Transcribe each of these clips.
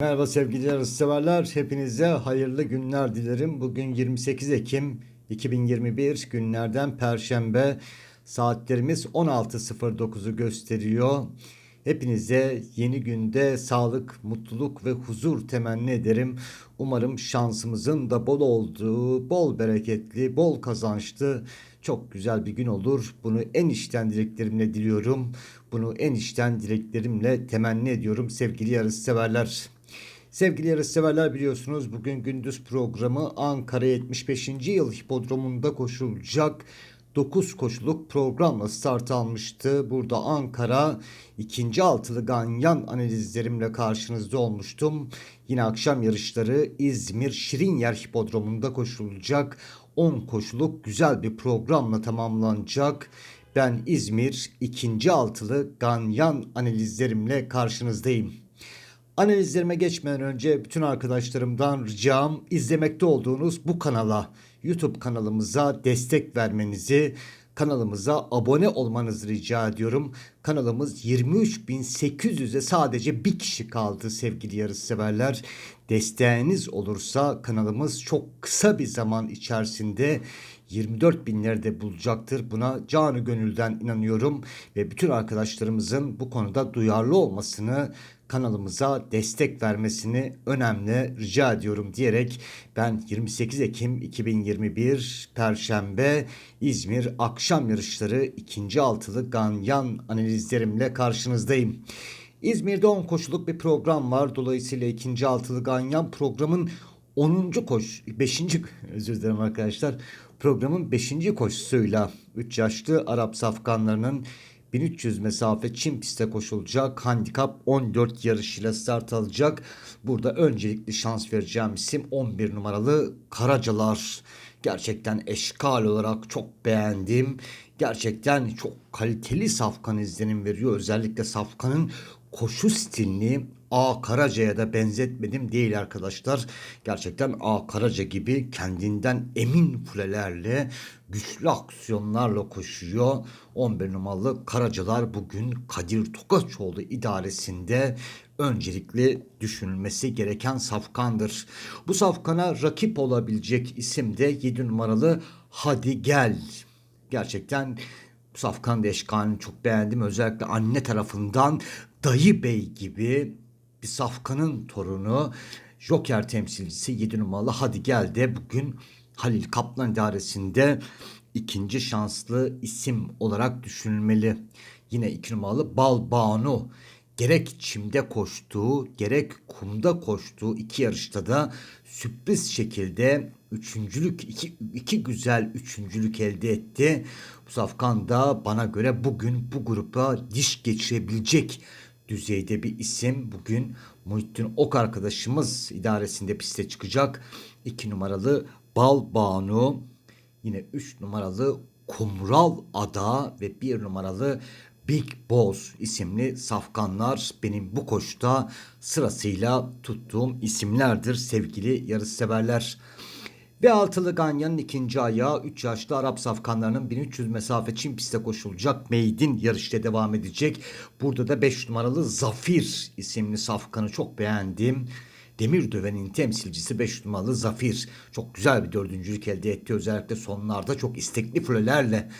Merhaba sevgili yarışseverler. Hepinize hayırlı günler dilerim. Bugün 28 Ekim 2021 günlerden Perşembe. Saatlerimiz 16.09'u gösteriyor. Hepinize yeni günde sağlık, mutluluk ve huzur temenni ederim. Umarım şansımızın da bol olduğu, bol bereketli, bol kazançlı, çok güzel bir gün olur. Bunu en içten dileklerimle diliyorum. Bunu en içten dileklerimle temenni ediyorum sevgili yarışseverler. Sevgili yarışseverler biliyorsunuz bugün gündüz programı Ankara 75. yıl hipodromunda koşulacak 9 koşuluk programla start almıştı. Burada Ankara ikinci altılı ganyan analizlerimle karşınızda olmuştum. Yine akşam yarışları İzmir Şirinyer hipodromunda koşulacak 10 koşuluk güzel bir programla tamamlanacak. Ben İzmir ikinci altılı ganyan analizlerimle karşınızdayım. Analizlerime geçmeden önce bütün arkadaşlarımdan ricam izlemekte olduğunuz bu kanala, YouTube kanalımıza destek vermenizi, kanalımıza abone olmanızı rica ediyorum. Kanalımız 23.800'e sadece bir kişi kaldı sevgili yarışseverler. Desteğiniz olursa kanalımız çok kısa bir zaman içerisinde 24 binlerde bulacaktır. Buna canı gönülden inanıyorum ve bütün arkadaşlarımızın bu konuda duyarlı olmasını kanalımıza destek vermesini önemli rica ediyorum diyerek ben 28 Ekim 2021 Perşembe İzmir akşam yarışları ikinci altılı ganyan analizlerimle karşınızdayım. İzmir'de 10 koşuluk bir program var. Dolayısıyla ikinci altılı ganyan programın 10. koş 5. özür dilerim arkadaşlar. Programın 5. koşusuyla 3 yaşlı Arap safkanlarının 1300 mesafe Çin pistte koşulacak. Handikap 14 yarışıyla start alacak. Burada öncelikli şans vereceğim isim 11 numaralı Karacalar. Gerçekten eşkal olarak çok beğendim. Gerçekten çok kaliteli safkan izlenim veriyor. Özellikle safkanın koşu stilini A Karaca'ya da benzetmedim değil arkadaşlar. Gerçekten A Karaca gibi kendinden emin kulelerle güçlü aksiyonlarla koşuyor. 11 numaralı Karacalar bugün Kadir Tokaçoğlu idaresinde öncelikli düşünülmesi gereken safkandır. Bu safkana rakip olabilecek isim de 7 numaralı Hadi Gel. Gerçekten Safkan Deşkan'ı çok beğendim. Özellikle anne tarafından Dayı Bey gibi bir safkanın torunu Joker temsilcisi 7 numaralı Hadi Gel de bugün Halil Kaplan idaresinde ikinci şanslı isim olarak düşünülmeli. Yine 2 numaralı Bal Banu gerek çimde koştuğu gerek kumda koştuğu iki yarışta da sürpriz şekilde üçüncülük iki, iki güzel üçüncülük elde etti. Bu Safkan da bana göre bugün bu grupa diş geçirebilecek düzeyde bir isim. Bugün Muhittin Ok arkadaşımız idaresinde piste çıkacak. 2 numaralı Bal Banu, yine 3 numaralı Kumral Ada ve 1 numaralı Big Boss isimli safkanlar benim bu koşta sırasıyla tuttuğum isimlerdir sevgili yarışseverler. Ve altılı Ganyan'ın ikinci ayağı 3 yaşlı Arap safkanlarının 1300 mesafe Çin pistte koşulacak Meydin yarışta devam edecek. Burada da 5 numaralı Zafir isimli safkanı çok beğendim. Demir Döven'in temsilcisi 5 numaralı Zafir. Çok güzel bir dördüncülük elde etti. Özellikle sonlarda çok istekli fülelerle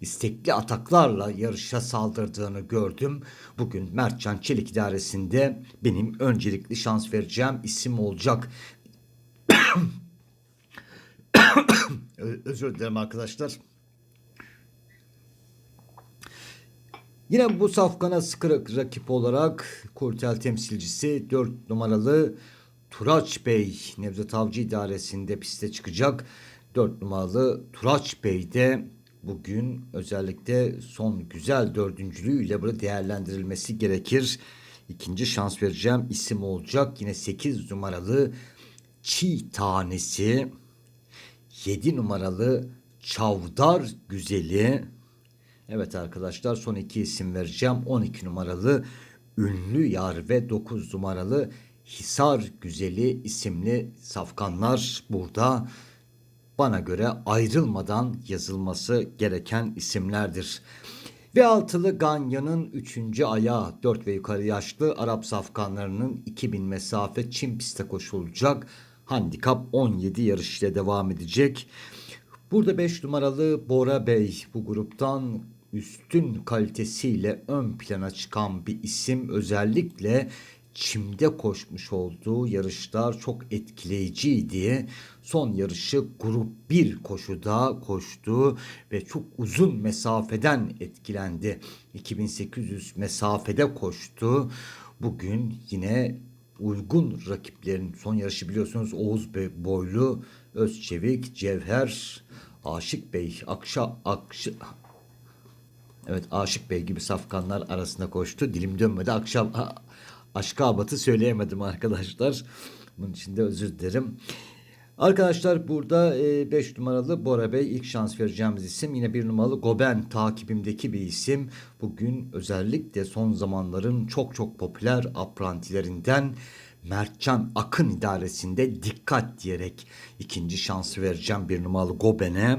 istekli ataklarla yarışa saldırdığını gördüm. Bugün Mertcan Çelik idaresinde benim öncelikli şans vereceğim isim olacak. Özür dilerim arkadaşlar. Yine bu safkana sıkı rakip olarak Kurtel temsilcisi 4 numaralı Turaç Bey Nevzat Avcı idaresinde piste çıkacak. 4 numaralı Turaç Bey de bugün özellikle son güzel dördüncülüğüyle burada değerlendirilmesi gerekir. İkinci şans vereceğim isim olacak. Yine 8 numaralı Çiğ Tanesi 7 numaralı Çavdar Güzeli. Evet arkadaşlar son iki isim vereceğim. 12 numaralı Ünlü Yar ve 9 numaralı Hisar Güzeli isimli safkanlar burada bana göre ayrılmadan yazılması gereken isimlerdir. Ve altılı Ganya'nın 3. ayağı 4 ve yukarı yaşlı Arap safkanlarının 2000 mesafe Çin pistte koşulacak. Handikap 17 yarış ile devam edecek. Burada 5 numaralı Bora Bey bu gruptan üstün kalitesiyle ön plana çıkan bir isim özellikle çimde koşmuş olduğu yarışlar çok etkileyiciydi. Son yarışı grup 1 koşuda koştu ve çok uzun mesafeden etkilendi. 2800 mesafede koştu. Bugün yine uygun rakiplerin son yarışı biliyorsunuz Oğuz Bey boylu Özçevik, Cevher, Aşık Bey, Akşa, Akşı, Evet Aşık Bey gibi safkanlar arasında koştu. Dilim dönmedi. Akşam aşka abatı söyleyemedim arkadaşlar. Bunun için de özür dilerim. Arkadaşlar burada 5 e, numaralı Bora Bey ilk şans vereceğimiz isim. Yine 1 numaralı Goben takibimdeki bir isim. Bugün özellikle son zamanların çok çok popüler aprantilerinden Mertcan Akın idaresinde dikkat diyerek ikinci şansı vereceğim 1 numaralı Goben'e.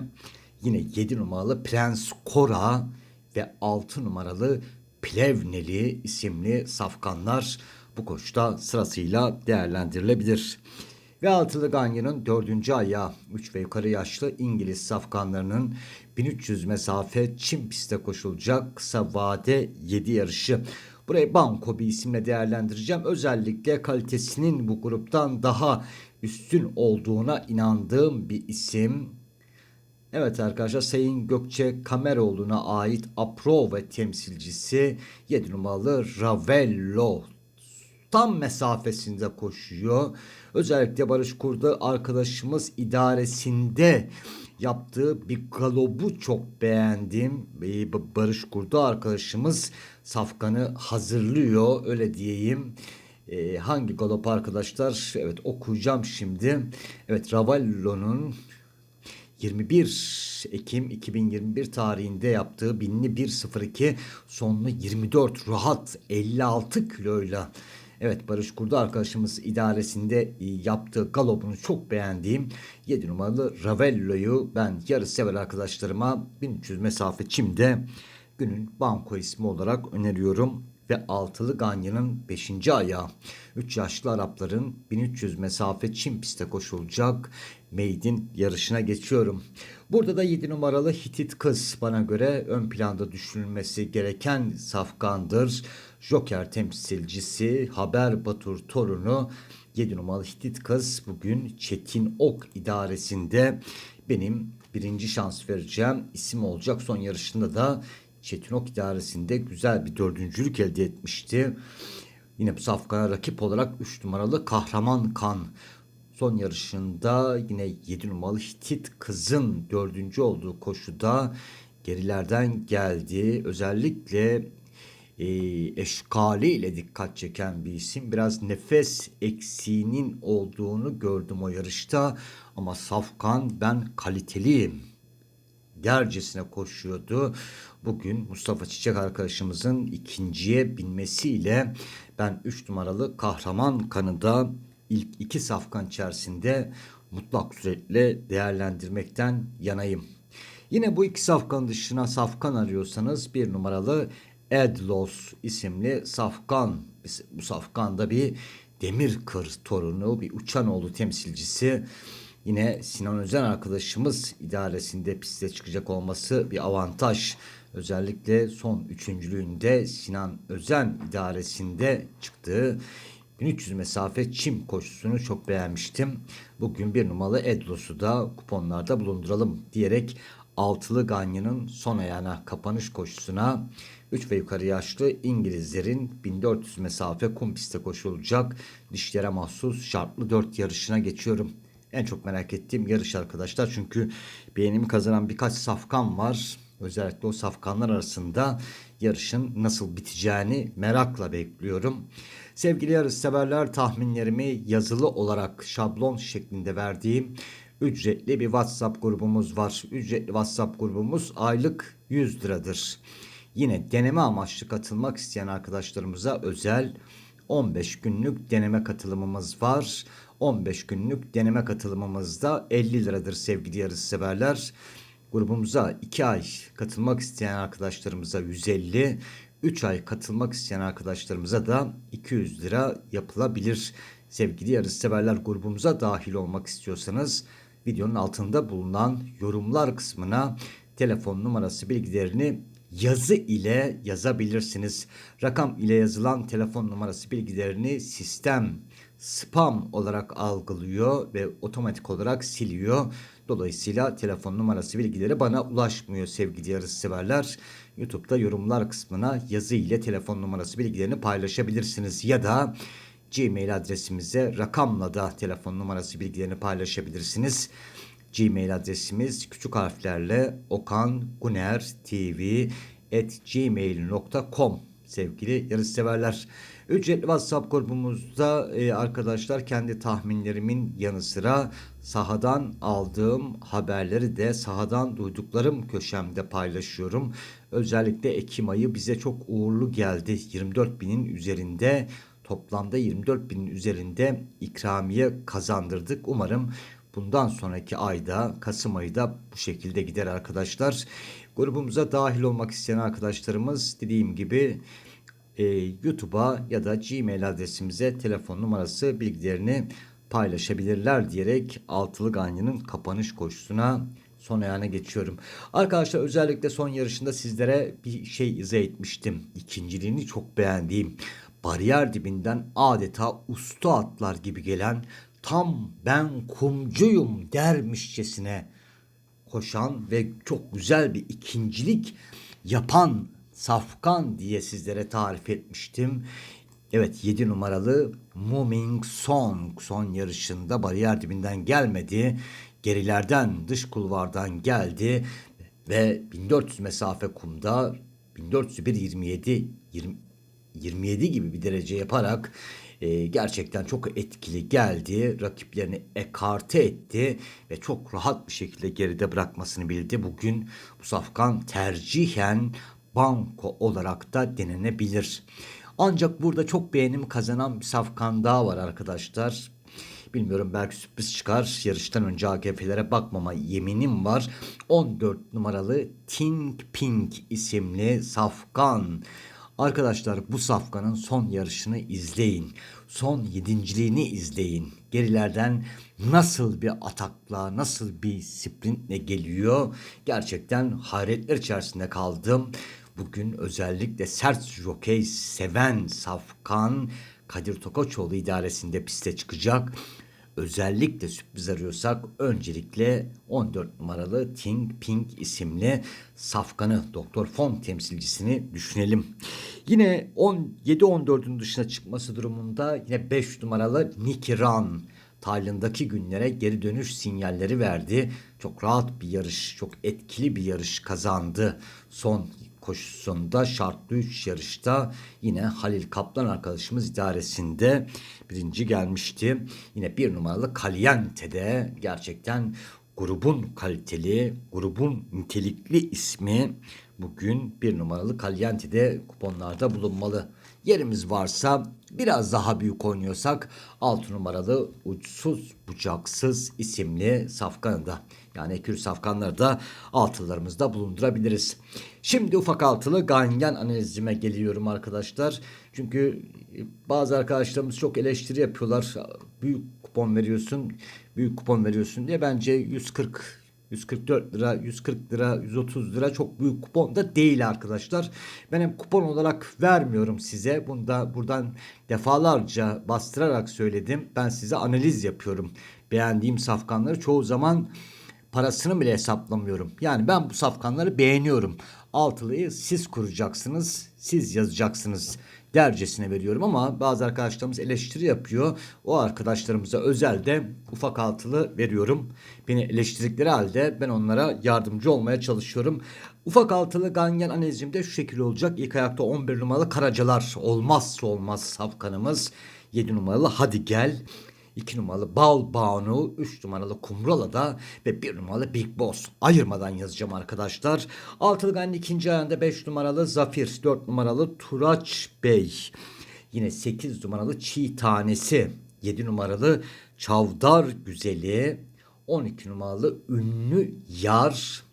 Yine 7 numaralı Prens Kora ve 6 numaralı Plevneli isimli safkanlar bu koşta sırasıyla değerlendirilebilir. Ve altılı Ganyan'ın dördüncü ayağı 3 ve yukarı yaşlı İngiliz safkanlarının 1300 mesafe Çin pistte koşulacak kısa vade 7 yarışı. Burayı Banko bir isimle değerlendireceğim. Özellikle kalitesinin bu gruptan daha üstün olduğuna inandığım bir isim. Evet arkadaşlar Sayın Gökçe Kameroğlu'na ait Apro ve temsilcisi 7 numaralı Ravello tam mesafesinde koşuyor. Özellikle Barış Kurdu arkadaşımız idaresinde yaptığı bir galobu çok beğendim. Barış Kurdu arkadaşımız safkanı hazırlıyor öyle diyeyim. Ee, hangi galop arkadaşlar? Evet okuyacağım şimdi. Evet Ravallo'nun 21 Ekim 2021 tarihinde yaptığı binli 1.02 sonlu 24 rahat 56 kiloyla Evet Barış Kurdu arkadaşımız idaresinde e, yaptığı galopunu çok beğendiğim 7 numaralı Ravello'yu ben yarı sever arkadaşlarıma 1300 mesafe çimde günün banko ismi olarak öneriyorum ve altılı Ganya'nın 5. ayağı. 3 yaşlı Arapların 1300 mesafe Çin pistte koşulacak Maid'in yarışına geçiyorum. Burada da 7 numaralı Hitit kız bana göre ön planda düşünülmesi gereken safkandır. Joker temsilcisi Haber Batur torunu 7 numaralı Hitit kız bugün Çetin Ok idaresinde benim birinci şans vereceğim isim olacak. Son yarışında da Çetinok idaresinde güzel bir dördüncülük elde etmişti. Yine bu safkana rakip olarak 3 numaralı Kahraman Kan son yarışında yine 7 numaralı Hitit Kız'ın dördüncü olduğu koşuda gerilerden geldi. Özellikle e, eşkaliyle dikkat çeken bir isim. Biraz nefes eksiğinin olduğunu gördüm o yarışta. Ama Safkan ben kaliteliyim dercesine koşuyordu. Bugün Mustafa Çiçek arkadaşımızın ikinciye binmesiyle ben 3 numaralı kahraman kanıda ilk iki safkan içerisinde mutlak suretle değerlendirmekten yanayım. Yine bu iki safkan dışına safkan arıyorsanız bir numaralı Edlos isimli safkan. Bu safkanda bir demir kır torunu, bir uçanoğlu temsilcisi. Yine Sinan Özen arkadaşımız idaresinde piste çıkacak olması bir avantaj. Özellikle son üçüncülüğünde Sinan Özen idaresinde çıktığı 1300 mesafe çim koşusunu çok beğenmiştim. Bugün bir numaralı Edlos'u da kuponlarda bulunduralım diyerek altılı Ganya'nın son ayağına kapanış koşusuna 3 ve yukarı yaşlı İngilizlerin 1400 mesafe kum pistte koşulacak dişlere mahsus şartlı 4 yarışına geçiyorum. En çok merak ettiğim yarış arkadaşlar. Çünkü beğenimi kazanan birkaç safkan var. Özellikle o safkanlar arasında yarışın nasıl biteceğini merakla bekliyorum. Sevgili yarış severler tahminlerimi yazılı olarak şablon şeklinde verdiğim ücretli bir WhatsApp grubumuz var. Ücretli WhatsApp grubumuz aylık 100 liradır. Yine deneme amaçlı katılmak isteyen arkadaşlarımıza özel 15 günlük deneme katılımımız var. 15 günlük deneme katılımımızda 50 liradır sevgili yarış severler. Grubumuza 2 ay katılmak isteyen arkadaşlarımıza 150, 3 ay katılmak isteyen arkadaşlarımıza da 200 lira yapılabilir. Sevgili yarışseverler grubumuza dahil olmak istiyorsanız videonun altında bulunan yorumlar kısmına telefon numarası bilgilerini yazı ile yazabilirsiniz. Rakam ile yazılan telefon numarası bilgilerini sistem spam olarak algılıyor ve otomatik olarak siliyor. Dolayısıyla telefon numarası bilgileri bana ulaşmıyor sevgili yarışseverler. YouTube'da yorumlar kısmına yazı ile telefon numarası bilgilerini paylaşabilirsiniz ya da Gmail adresimize rakamla da telefon numarası bilgilerini paylaşabilirsiniz. Gmail adresimiz küçük harflerle okanguner.tv@gmail.com sevgili yarışseverler. Ücretli WhatsApp grubumuzda e, arkadaşlar kendi tahminlerimin yanı sıra sahadan aldığım haberleri de sahadan duyduklarım köşemde paylaşıyorum. Özellikle Ekim ayı bize çok uğurlu geldi. 24 binin üzerinde toplamda 24 binin üzerinde ikramiye kazandırdık. Umarım bundan sonraki ayda Kasım ayı da bu şekilde gider arkadaşlar. Grubumuza dahil olmak isteyen arkadaşlarımız dediğim gibi e, YouTube'a ya da Gmail adresimize telefon numarası bilgilerini paylaşabilirler diyerek Altılı Ganyan'ın kapanış koşusuna son ayağına geçiyorum. Arkadaşlar özellikle son yarışında sizlere bir şey izah etmiştim. İkinciliğini çok beğendiğim bariyer dibinden adeta usta atlar gibi gelen tam ben kumcuyum dermişçesine koşan ve çok güzel bir ikincilik yapan Safkan diye sizlere tarif etmiştim. Evet 7 numaralı Moving Song son yarışında bariyer dibinden gelmedi. Gerilerden dış kulvardan geldi ve 1400 mesafe kumda 1401 27 20, 27 gibi bir derece yaparak e, gerçekten çok etkili geldi. Rakiplerini ekarte etti ve çok rahat bir şekilde geride bırakmasını bildi. Bugün bu safkan tercihen banko olarak da denenebilir. Ancak burada çok beğenim kazanan bir safkan daha var arkadaşlar. Bilmiyorum belki sürpriz çıkar. Yarıştan önce AKP'lere bakmama yeminim var. 14 numaralı Think Pink isimli safkan. Arkadaşlar bu safkanın son yarışını izleyin. Son yedinciliğini izleyin. Gerilerden nasıl bir atakla, nasıl bir sprintle geliyor. Gerçekten hayretler içerisinde kaldım. Bugün özellikle sert jokey seven Safkan Kadir Tokoçoğlu idaresinde piste çıkacak. Özellikle sürpriz arıyorsak öncelikle 14 numaralı Ting Pink isimli safkanı Doktor Fon temsilcisini düşünelim. Yine 17-14'ün dışına çıkması durumunda yine 5 numaralı Nicky Run Tayland'daki günlere geri dönüş sinyalleri verdi. Çok rahat bir yarış, çok etkili bir yarış kazandı. Son koşusunda şartlı 3 yarışta yine Halil Kaplan arkadaşımız idaresinde birinci gelmişti. Yine bir numaralı Caliente'de gerçekten grubun kaliteli, grubun nitelikli ismi bugün bir numaralı Caliente'de kuponlarda bulunmalı. Yerimiz varsa biraz daha büyük oynuyorsak 6 numaralı uçsuz bucaksız isimli safkanı da yani ekür safkanları da altılarımızda bulundurabiliriz. Şimdi ufak altılı ganyan analizime geliyorum arkadaşlar. Çünkü bazı arkadaşlarımız çok eleştiri yapıyorlar. Büyük kupon veriyorsun, büyük kupon veriyorsun diye bence 140 144 lira, 140 lira, 130 lira çok büyük kupon da değil arkadaşlar. Ben hem kupon olarak vermiyorum size. Bunda buradan defalarca bastırarak söyledim. Ben size analiz yapıyorum. Beğendiğim safkanları çoğu zaman parasını bile hesaplamıyorum. Yani ben bu safkanları beğeniyorum. Altılıyı siz kuracaksınız, siz yazacaksınız dercesine veriyorum ama bazı arkadaşlarımız eleştiri yapıyor. O arkadaşlarımıza özelde ufak altılı veriyorum. Beni eleştirdikleri halde ben onlara yardımcı olmaya çalışıyorum. Ufak altılı ganyan analizimde şu şekilde olacak. İlk ayakta 11 numaralı Karacalar olmazsa olmaz safkanımız. 7 numaralı Hadi Gel. 2 numaralı Bal Banu, 3 numaralı Kumrala'da ve 1 numaralı Big Boss ayırmadan yazacağım arkadaşlar. Altılı ikinci ayında 5 numaralı Zafir, 4 numaralı Turaç Bey. Yine 8 numaralı Çiğ Tanesi, 7 numaralı Çavdar Güzeli, 12 numaralı Ünlü Yar,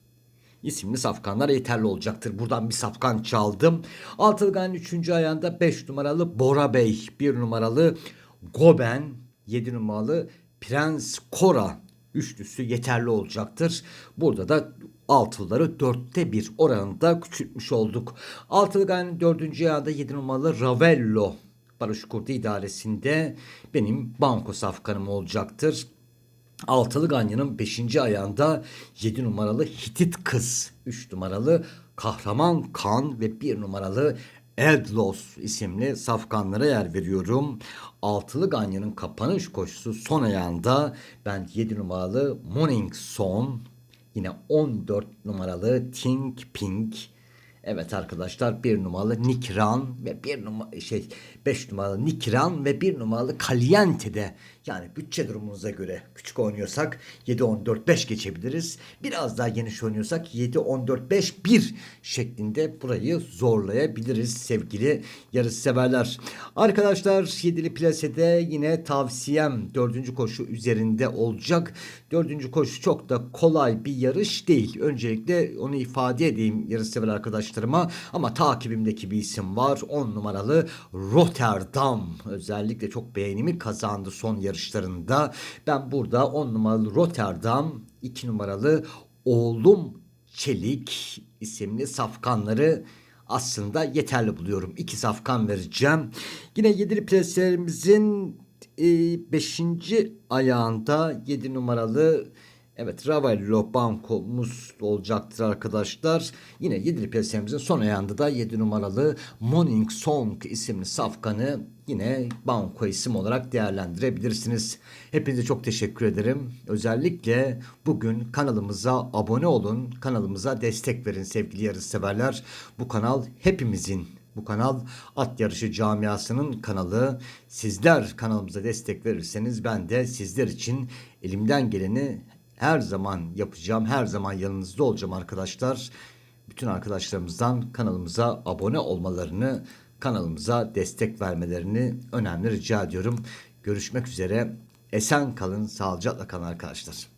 isimli safkanlar yeterli olacaktır. Buradan bir safkan çaldım. Altılı Gan'ın 3. ayağında 5 numaralı Bora Bey, 1 numaralı Goben, 7 numaralı Prens Kora üçlüsü yeterli olacaktır. Burada da altılıları dörtte bir oranında küçültmüş olduk. Altılı Gan'ın 4. ayağında 7 numaralı Ravello Barış Kurdu idaresinde benim banko safkanım olacaktır. Altılı Ganyan'ın 5. ayağında 7 numaralı Hitit Kız, 3 numaralı Kahraman Kan ve 1 numaralı Edlos isimli safkanlara yer veriyorum. Altılı Ganyan'ın kapanış koşusu son ayağında ben 7 numaralı Morning Son, yine 14 numaralı Think Pink, Evet arkadaşlar bir numaralı Nikran ve bir numara şey 5 numaralı Nikran ve bir numaralı Caliente'de yani bütçe durumunuza göre küçük oynuyorsak 7 14 5 geçebiliriz. Biraz daha geniş oynuyorsak 7 14 5 1 şeklinde burayı zorlayabiliriz sevgili yarış severler. Arkadaşlar yedili plasede yine tavsiyem dördüncü koşu üzerinde olacak. Dördüncü koşu çok da kolay bir yarış değil. Öncelikle onu ifade edeyim yarış sever arkadaşlarıma. Ama takibimdeki bir isim var. 10 numaralı Rotterdam. Özellikle çok beğenimi kazandı son yarışlarında. Ben burada 10 numaralı Rotterdam, 2 numaralı Oğlum Çelik isimli safkanları aslında yeterli buluyorum. İki safkan vereceğim. Yine yedili preslerimizin 5. ayağında 7 numaralı Evet Ravello bankomuz olacaktır arkadaşlar. Yine 7'li preslerimizin son ayağında da 7 numaralı Morning Song isimli safkanı yine banko isim olarak değerlendirebilirsiniz. Hepinize çok teşekkür ederim. Özellikle bugün kanalımıza abone olun. Kanalımıza destek verin sevgili yarış severler. Bu kanal hepimizin bu kanal at yarışı camiasının kanalı. Sizler kanalımıza destek verirseniz ben de sizler için elimden geleni her zaman yapacağım. Her zaman yanınızda olacağım arkadaşlar. Bütün arkadaşlarımızdan kanalımıza abone olmalarını, kanalımıza destek vermelerini önemli rica ediyorum. Görüşmek üzere. Esen kalın, sağlıcakla kalın arkadaşlar.